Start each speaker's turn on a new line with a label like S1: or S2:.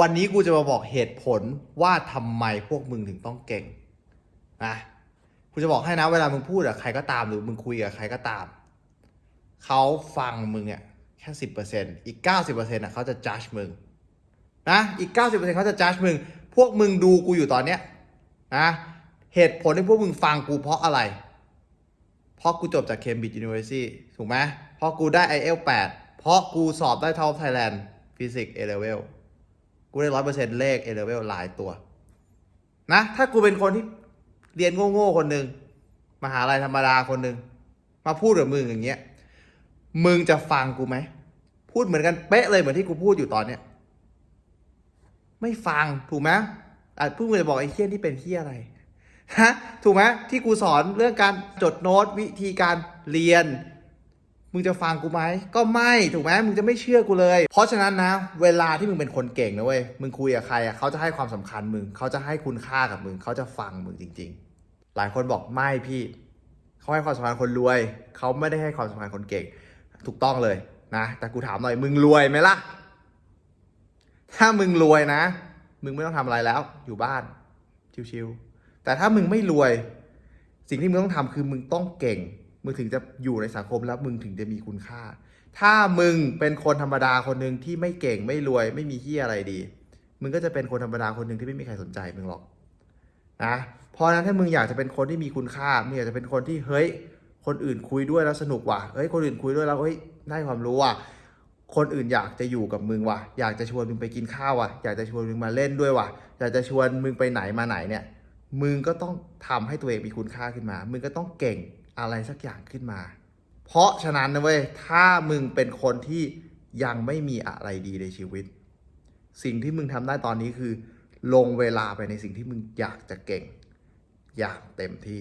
S1: วันนี้กูจะมาบอกเหตุผลว่าทำไมพวกมึงถึงต้องเก่งนะกูจะบอกให้นะเวลามึงพูดกับใครก็ตามหรือมึงคุยกับใครก็ตามเขาฟังมึงเนี่ยแค่สิบเปอร์เซ็นต์อีกเก้าสิบเปอร์เซ็นต์อะเขาจะ judge มึงนะอีกเก้าสิบเปอร์เซ็นต์เขาจะ judge มึง พวกมึงดูกูอยู่ตอนเนี้ยนะเหตุผลที่พวกมึงฟังกูเพราะอะไร เพราะกูจบจาก Cambridge University ถูกไหมเพราะกูได้ IELTS 8เพราะกูสอบได้ Top Thailand Physics A Level กู กูได้ร้อยเปอร์เซ็นต์เลข A Level หลายตัว นะ ถ้ากูเป็นคนที่เรียนโง่ๆคนหนึ่งมหาลัยธรรมดาคนหนึ่งมาพูดกับมึงอย่างเงี้ย มึงจะฟังกูไหม พูดเหมือนกันเป๊ะเลยเหมือนที่กูพูดอยู่ตอนเนี้ย ไม่ฟังถูกไหมอะพูดเลยบอกไอ้เฮี้ยนี่เป็นเฮี้ยอะไรฮะถูกไหมที่กูสอนเรื่องการจดโน้ตวิธีการเรียน มึงจะฟังกูไหมก็ไม่ถูกไหมมึงจะไม่เชื่อกูเลย เพราะฉะนั้นนะ เวลาที่มึงเป็นคนเก่งนะเว้ยมึงคุยกับใครอะเขาจะให้ความสำคัญมึงเขาจะให้คุณค่ากับมึงเขาจะฟังมึงจริง ๆ หลายคนบอกไม่พี่เขาให้ความสำคัญคนรวย เขาไม่ได้ให้ความสำคัญคนเก่ง ถูกต้องเลยนะ แต่กูถามหน่อยมึงรวยไหมล่ะ ถ้ามึงรวยนะ มึงไม่ต้องทำอะไรแล้ว อยู่บ้านชิวๆแต่ถ้ามึงไม่รวย สิ่งที่มึงต้องทำคือมึงต้องเก่ง มึงถึงจะอยู่ในสังคมแล้วมึงถึงจะมีคุณค่า ถ้ามึงเป็นคนธรรมดาคนหนึ่งที่ไม่เก่งไม่รวย ไม่มีที่อะไรดี มึงก็จะเป็นคนธรรมดาคนหนึ่งที่ไม่มีใครสนใจมึงหรอกนะเพราะนั้นถ้ามึงอยากจะเป็นคนที่มีคุณค่ามึงอยากจะเป็นคนที่เฮ้ย คนอื่นคุยด้วยแล้วสนุกว่ะเฮ้ยคนอื่นคุยด้วยแล้วเฮ้ยได้ความรู้ว่ะคนอื่นอยากจะอยู่กับมึงว่ะ อยากจะชวนมึงไปกินข้าวว่ะ อยากจะชวนมึงมาเล่นด้วยว่ะ อยากจะชวนมึงไปไหนมาไหนเนี่ย มึงก็ต้องทำให้ตัวเองมีคุณค่าขึ้นมา มึงก็ต้องเก่ง อะไรสักอย่างขึ้นมา เพราะฉะนั้นนะเว้ย ถ้ามึงเป็นคนที่ยังไม่มีอะไรดีในชีวิต สิ่งที่มึงทำได้ตอนนี้คือ ลงเวลาไปในสิ่งที่มึงอยากจะเก่ง อย่างเต็มที่